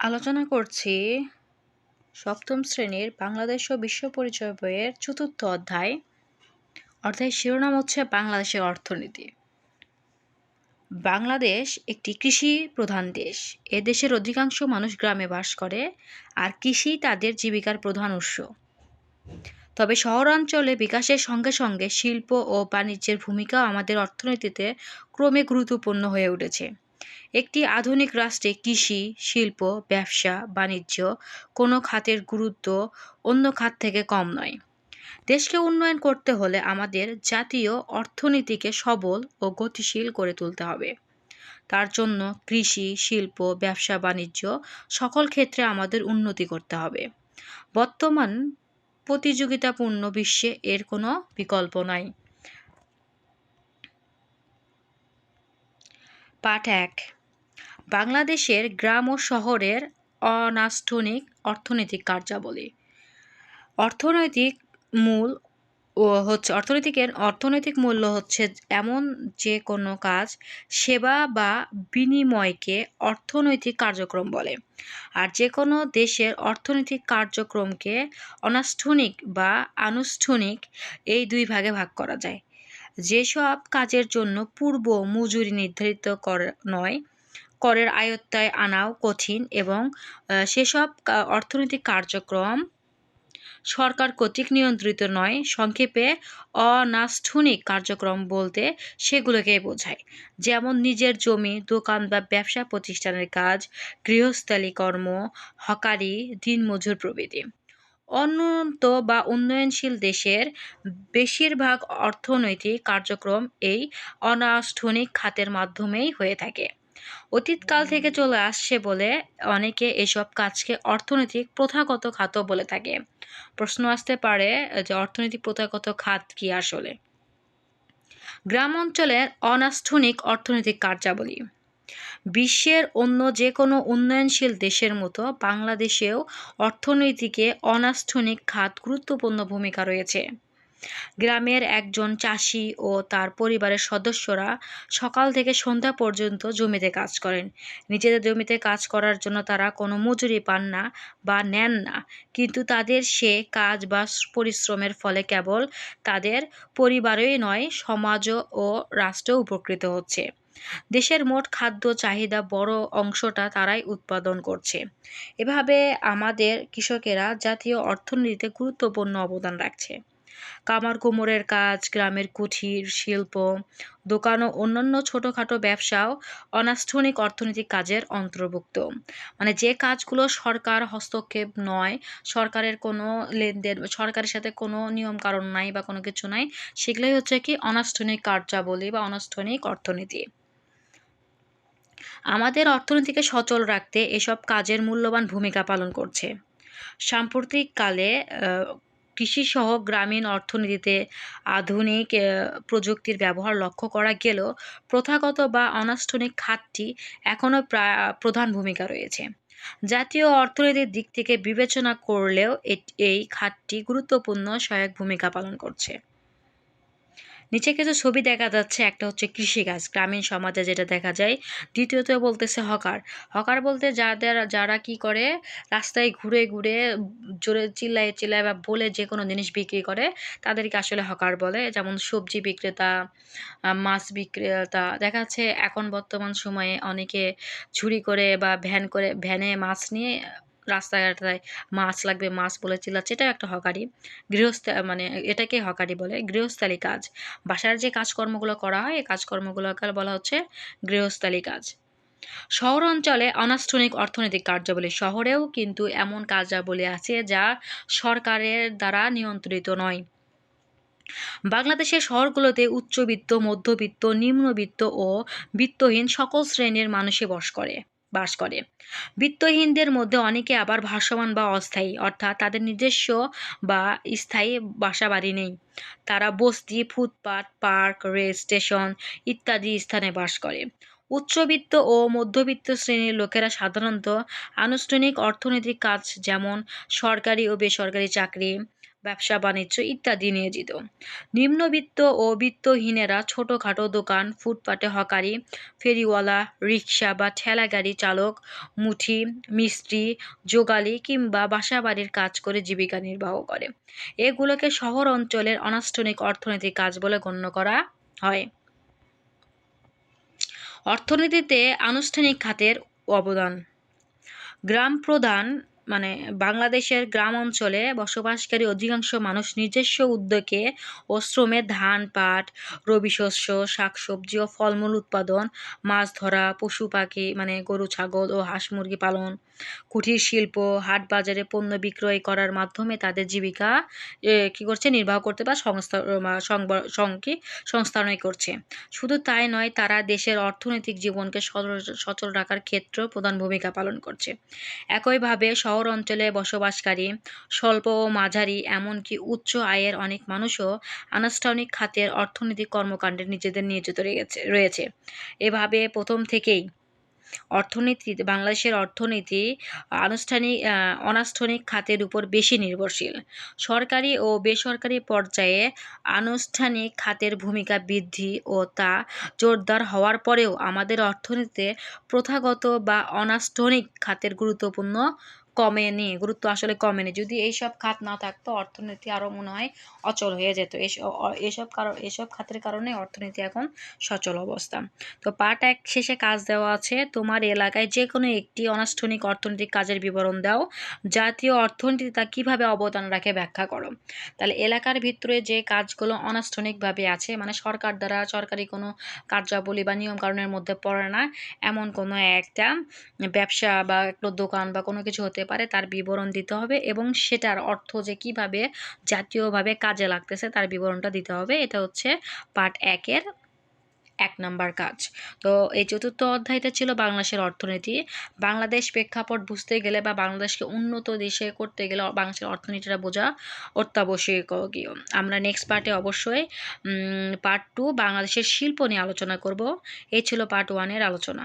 আলোচনা করছি সপ্তম শ্রেণির বাংলাদেশ ও বিশ্ব পরিচয় বইয়ের চতুর্থ অধ্যায়। অর্থাৎ শিরোনাম হচ্ছে বাংলাদেশের অর্থনীতি। বাংলাদেশ একটি কৃষি প্রধান দেশ। এ দেশের অধিকাংশ মানুষ গ্রামে বাস করে আর কৃষি তাদের জীবিকার প্রধান উৎস। তবে শহরাঞ্চলে বিকাশের সঙ্গে সঙ্গে শিল্প ও বাণিজ্যের ভূমিকাও আমাদের অর্থনীতিতে ক্রমে গুরুত্বপূর্ণ হয়ে উঠেছে। একটি আধুনিক রাষ্ট্রে কৃষি, শিল্প, ব্যবসা, বাণিজ্য কোনো খাতের গুরুত্ব অন্য খাত থেকে কম নয়। দেশকে উন্নয়ন করতে হলে আমাদের জাতীয় অর্থনীতিকে সবল ও গতিশীল করে তুলতে হবে। তার জন্য কৃষি, শিল্প, ব্যবসা, বাণিজ্য সকল ক্ষেত্রে আমাদের উন্নতি করতে হবে। বর্তমান প্রতিযোগিতাপূর্ণ বিশ্বে এর কোনো বিকল্প নাই। পাঠ এক বাংলাদেশের গ্রাম ও শহরের অনাষ্টনিক অর্থনৈতিক কার্যাবলী। অর্থনৈতিক মূল ও হচ্ছে, অর্থনৈতিকের অর্থনৈতিক মূল্য হচ্ছে এমন যে কোনো কাজ, সেবা বা বিনিময়কে অর্থনৈতিক কার্যক্রম বলে। আর যে কোনো দেশের অর্থনৈতিক কার্যক্রমকে অনাষ্ঠনিক বা আনুষ্ঠানিক এই দুই ভাগে ভাগ করা যায়। যেসব কাজের জন্য পূর্ব মজুরি নির্ধারিত কর, নয় করের আয়ত্তায় আনাও কঠিন এবং সেসব অর্থনৈতিক কার্যক্রম সরকার কর্তৃক নিয়ন্ত্রিত নয়। সংক্ষেপে, অনাষ্ঠনিক কার্যক্রম বলতে সেগুলোকে বোঝায়। যেমন নিজের জমি, দোকান বা ব্যবসা প্রতিষ্ঠানের কাজ, গৃহস্থালী কর্ম, হকারি, দিনমজুর প্রভৃতি। উন্নত বা উন্নয়নশীল দেশের বেশিরভাগ অর্থনৈতিক কার্যক্রম এই অনাষ্ঠনিক খাতের মাধ্যমেই হয়ে থাকে। অতীতকাল থেকে চলে আসছে বলে অনেকে এসব কাজকে অর্থনৈতিক প্রথাগত খাতও বলে থাকে। প্রশ্ন আসতে পারে যে অর্থনৈতিক প্রথাগত খাত কি আসলে? গ্রাম অঞ্চলের অনাষ্ঠনিক অর্থনৈতিক কার্যাবলী। বিশ্বের অন্য যে কোনো উন্নয়নশীল দেশের মতো বাংলাদেশেও অর্থনীতিকে অনাষ্ঠনিক খাত গুরুত্বপূর্ণ ভূমিকা রয়েছে। গ্রামের একজন চাষি ও তার পরিবারের সদস্যরা সকাল থেকে সন্ধ্যা পর্যন্ত জমিতে কাজ করেন। নিজেদের জমিতে কাজ করার জন্য তারা কোনো মজুরি পান না বা নেন না। কিন্তু তাদের সে কাজ বা পরিশ্রমের ফলে কেবল তাদের পরিবারই নয়, সমাজ ও রাষ্ট্র উপকৃত হচ্ছে। দেশের মোট খাদ্য চাহিদা বড় অংশটা তারাই উৎপাদন করছে। এভাবে আমাদের কৃষকেরা জাতীয় অর্থনীতিতে গুরুত্বপূর্ণ অবদান রাখছে। কামার কুমোরের কাজ, গ্রামের কুঠির শিল্প, দোকান ও অন্যান্য ছোটোখাটো ব্যবসাও অনাষ্ঠনিক অর্থনৈতিক কাজের অন্তর্ভুক্ত। মানে যে কাজগুলো সরকার হস্তক্ষেপ নয়, সরকারের কোনো লেনদেন, সরকারের সাথে কোনো নিয়ম কারণ নাই বা কোনো কিছু নাই, সেগুলোই হচ্ছে কি অনাষ্ঠনিক কার্যাবলী বা অনাষ্ঠনিক অর্থনীতি। আমাদের অর্থনীতিকে সচল রাখতে এসব কাজের মূল্যবান ভূমিকা পালন করছে। সাম্প্রতিককালে কৃষিসহ গ্রামীণ অর্থনীতিতে আধুনিক প্রযুক্তির ব্যবহার লক্ষ্য করা গেলেও প্রথাগত বা অনানুষ্ঠানিক খাতটি এখনও প্রধান ভূমিকা রয়েছে। জাতীয় অর্থনীতির দিক থেকে বিবেচনা করলেও এই খাতটি গুরুত্বপূর্ণ সহায়ক ভূমিকা পালন করছে। নিচে কিছু ছবি দেখা যাচ্ছে, একটা হচ্ছে কৃষিকাজ গ্রামীণ সমাজে যেটা দেখা যায়। দ্বিতীয়ত বলতেছে হকার। হকার বলতে যাদের, যারা কি করে, রাস্তায় ঘুরে ঘুরে, জোরে চিল্লায় চিল্লায় বা বলে যে কোনো জিনিস বিক্রি করে, তাদেরকে আসলে হকার বলে। যেমন সবজি বিক্রেতা মাছ বিক্রেতা, দেখা যাচ্ছে এখন বর্তমান সময়ে অনেকে ঝুড়ি করে বা ভ্যান করে, ভ্যানে মাছ নিয়ে রাস্তাঘাটে মাছ লাগবে, মাছ বলে চিল্লাচ্ছে, এটাও একটা হকারি। গৃহস্থ মানে এটাকে হকারি বলে, গৃহস্থালী কাজ। বাসার যে কাজকর্মগুলো করা হয়, এই কাজকর্মগুলোকে বলা হচ্ছে গৃহস্থালী কাজ। শহর অঞ্চলে অনানুষ্ঠানিক অর্থনৈতিক কার্যাবলী। শহরেও কিন্তু এমন কার্যাবলী আছে যা সরকারের দ্বারা নিয়ন্ত্রিত নয়। বাংলাদেশের শহরগুলোতে উচ্চবিত্ত, মধ্যবিত্ত, নিম্নবিত্ত ও বিত্তহীন সকল শ্রেণির মানুষে বস করে। বাস করে। বিত্তহীনদের মধ্যে অনেকে আবার ভাসমান বা অস্থায়ী, অর্থাৎ তাদের নিজস্ব বা স্থায়ী বাসা বাড়ি নেই। তারা বস্তি, ফুটপাত, পার্ক, রেল স্টেশন ইত্যাদি স্থানে বাস করে। উচ্চবিত্ত ও মধ্যবিত্ত শ্রেণির লোকেরা সাধারণত আনুষ্ঠানিক অর্থনৈতিক কাজ যেমন সরকারি ও বেসরকারি চাকরি ব্যবসা, বাণিজ্য ইত্যাদি নিয়োজিত। নিম্নবিত্ত ও বিত্তহীনেরা ছোটোখাটো দোকান, ফুটপাতে হকারি, ফেরিওয়ালা রিক্সা বা ঠেলাগাড়ি চালক, মুঠি, মিস্ত্রি যোগালি কিংবা বাসাবাড়ির কাজ করে জীবিকা নির্বাহ করে। এগুলোকে শহর অঞ্চলের অনানুষ্ঠানিক অর্থনৈতিক কাজ বলে গণ্য করা হয়। অর্থনীতিতে আনুষ্ঠানিক খাতের অবদান। গ্রাম প্রধান মানে বাংলাদেশের গ্রাম অঞ্চলে বসবাসকারী অধিকাংশ মানুষ নিজস্ব উদ্যোগে ও শ্রমে ধান পাট, রবি শস্য, শাকসবজি ও ফলমূল উৎপাদন, মাছ ধরা, পশু পাখি মানে গরু, ছাগল ও হাঁস মুরগি পালন, কুটির শিল্প, হাট বাজারে পণ্য বিক্রয় করার মাধ্যমে তাদের জীবিকা কি করছে, নির্বাহ করতে বা সংস্থা সংস্থানই করছে। শুধু তাই নয়, তারা দেশের অর্থনৈতিক জীবনকে সচল রাখার ক্ষেত্রেও প্রধান ভূমিকা পালন করছে। একইভাবে শহর অঞ্চলে বসবাসকারী, স্বল্প ও মাঝারি, এমনকি উচ্চ আয়ের অনেক মানুষও আনুষ্ঠানিক খাতের অর্থনৈতিক কর্মকাণ্ডে নিজেদের নিয়োজিত রয়েছে। এভাবে প্রথম থেকেই অর্থনীতি, বাংলাদেশের অর্থনীতি আনুষ্ঠানিক অনানুষ্ঠানিক খাতের উপর বেশি নির্ভরশীল। সরকারি ও বেসরকারি পর্যায়ে আনুষ্ঠানিক খাতের ভূমিকা বৃদ্ধি ও তা জোরদার হওয়ার পরেও আমাদের অর্থনীতিতে প্রথাগত বা অনানুষ্ঠানিক খাতের গুরুত্বপূর্ণ কমেনি, গুরুত্ব আসলে কমেনি। যদি এইসব খাত না থাকতো, অর্থনীতি আরও মনে হয় অচল হয়ে যেত। এসব কারণ, এসব খাতের কারণে অর্থনীতি এখন সচল অবস্থা। তো পার্ট এক শেষে কাজ দেওয়া আছে, তোমার এলাকায় যে কোনো একটি অনানুষ্ঠানিক অর্থনৈতিক কাজের বিবরণ দাও। জাতীয় অর্থনীতি তা কীভাবে অবদান রাখে ব্যাখ্যা করো। তাহলে এলাকার ভিতরে যে কাজগুলো অনানুষ্ঠানিকভাবে আছে মানে সরকার দ্বারা সরকারি কোনো কার্যাবলী বা নিয়ম নিয়মকানুনের মধ্যে পড়ে না, এমন কোনো একটা ব্যবসা বা একটা দোকান বা কোনো কিছু হতে পারে, তার বিবরণ দিতে হবে এবং সেটার অর্থ যে কীভাবে জাতীয়ভাবে কাজে লাগতেছে তার বিবরণটা দিতে হবে। এটা হচ্ছে পার্ট একের এক নাম্বার কাজ। তো এই চতুর্থ অধ্যায়টা ছিল বাংলাদেশের অর্থনীতি। বাংলাদেশ প্রেক্ষাপট বুঝতে গেলে বা বাংলাদেশকে উন্নত দেশে করতে গেলে বাংলাদেশের অর্থনীতিটা বোঝা অত্যাবশ্যকীয়। আমরা নেক্সট পার্টে অবশ্যই পার্ট টু বাংলাদেশের শিল্প নিয়ে আলোচনা করব। এই ছিল পার্ট ওয়ানের আলোচনা।